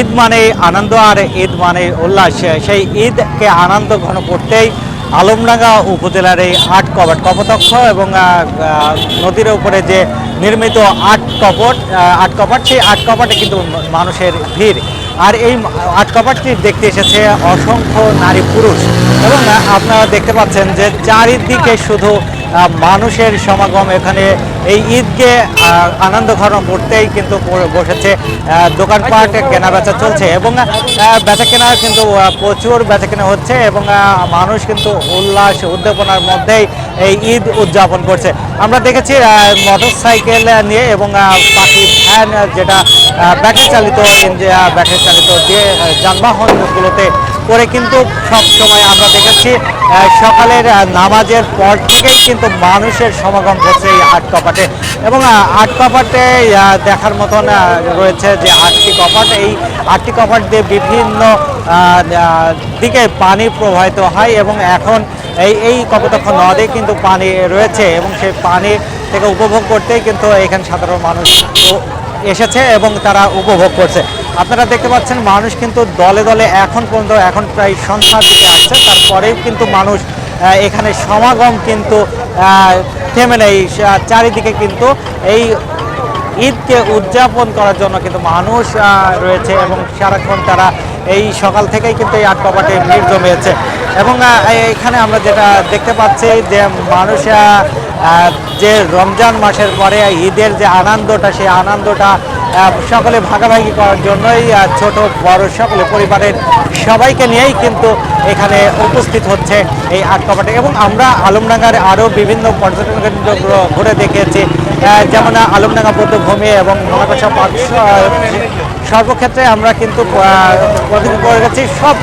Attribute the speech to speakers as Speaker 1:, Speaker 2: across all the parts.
Speaker 1: ঈদ মানে আনন্দ আর ঈদ মানে উল্লাস। সেই ঈদকে আনন্দ ঘন করতেই আলমডাঙ্গা উপজেলার এই আট কপাট কপোতক্ষ এবং নদীর উপরে যে নির্মিত আট কপট আট কপাট সেই আট কপাটে কিন্তু মানুষের ভিড়। আর এই আট কপাটটি দেখতে এসেছে অসংখ্য নারী পুরুষ। এবং আপনারা দেখতে পাচ্ছেন যে চারিদিকে শুধু মানুষের সমাগম এখানে। এই ঈদকে আনন্দ ঘন করতেই কিন্তু বসেছে দোকানপাট, কেনা বেচা চলছে এবং বেচা কেনা কিন্তু প্রচুর বেচা কেনা হচ্ছে এবং মানুষ কিন্তু উল্লাস, উদ্দীপনার মধ্যেই এই ঈদ উদযাপন করছে। আমরা দেখেছি মোটর সাইকেল নিয়ে এবং পাখি ভ্যান যেটা ব্যাটারি চালিত ব্যাটারি চালিত যে যানবাহনগুলোতে করে কিন্তু সব সময় আমরা দেখেছি সকালের নামাজের পর থেকেই কিন্তু মানুষের সমাগম ঘটছে এই আট কপাটে। এবং আট কপাটে দেখার মতন রয়েছে যে আটটি কপাট। এই আটটি কপাট দিয়ে বিভিন্ন দিকে পানি প্রবাহিত হয় এবং এখন এই এই কপোতক্ষ নদে কিন্তু পানি রয়েছে এবং সেই পানি থেকে উপভোগ করতেই কিন্তু এখানে সাধারণ মানুষ এসেছে এবং তারা উপভোগ করছে। আপনারা দেখতে পাচ্ছেন মানুষ কিন্তু দলে দলে এখন পর্যন্ত, এখন প্রায় সন্ধ্যা দিতে আসছে। তারপরেও কিন্তু মানুষ এখানে সমাগম কিন্তু থেমে নেই। চারিদিকে কিন্তু এই ঈদকে উদযাপন করার জন্য কিন্তু মানুষ রয়েছে এবং সারাক্ষণ তারা এই সকাল থেকেই কিন্তু এই আট কপাটে ভিড় জমিয়েছে। এবং এখানে আমরা যেটা দেখতে পাচ্ছি যে মানুষ যে রমজান মাসের পরে ঈদের যে আনন্দটা, সেই আনন্দটা সকলে ভাগাভাগি করার জন্যই ছোট বড় সকলে পরিবারের সবাইকে নিয়েই কিন্তু এখানে উপস্থিত হচ্ছে এই আট কপাটে এবং আমরা আলমডাঙ্গার আরও বিভিন্ন পর্যটন কেন্দ্র ঘুরে দেখেছি। যেমন আলমডাঙ্গা বৌদ্ধভূমি এবং মহাকাশা পার্ক সর্বক্ষেত্রে আমরা কিন্তু করে গেছি। সব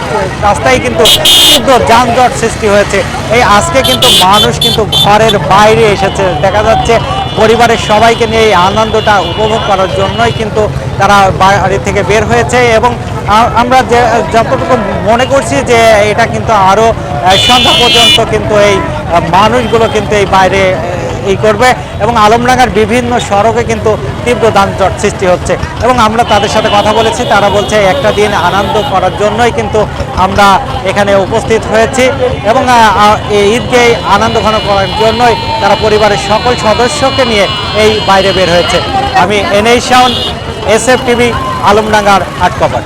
Speaker 1: রাস্তায় কিন্তু তীব্র যানজট সৃষ্টি হয়েছে। এই আজকে কিন্তু মানুষ কিন্তু ঘরের বাইরে এসেছে। দেখা যাচ্ছে পরিবারের সবাইকে নিয়ে এই আনন্দটা উপভোগ করার জন্যই কিন্তু তারা বাড়ি থেকে বের হয়েছে এবং আমরা যে যতটুকু মনে করছি যে এটা কিন্তু আরও সন্ধ্যা পর্যন্ত কিন্তু এই মানুষগুলো কিন্তু এই বাইরে এই করবে এবং আলমডাঙ্গার বিভিন্ন সড়কে কিন্তু তীব্র যানজট সৃষ্টি হচ্ছে। এবং আমরা তাদের সাথে কথা বলেছি, তারা বলছে একটা দিন আনন্দ করার জন্যই কিন্তু আমরা এখানে উপস্থিত হয়েছি এবং এই ঈদকে আনন্দ ঘন করার জন্যই তারা পরিবারের সকল সদস্যকে নিয়ে এই বাইরে বের হয়েছে। আমি এনএই শাওন এস এফ টিভি, আলমডাঙ্গার আটকপাট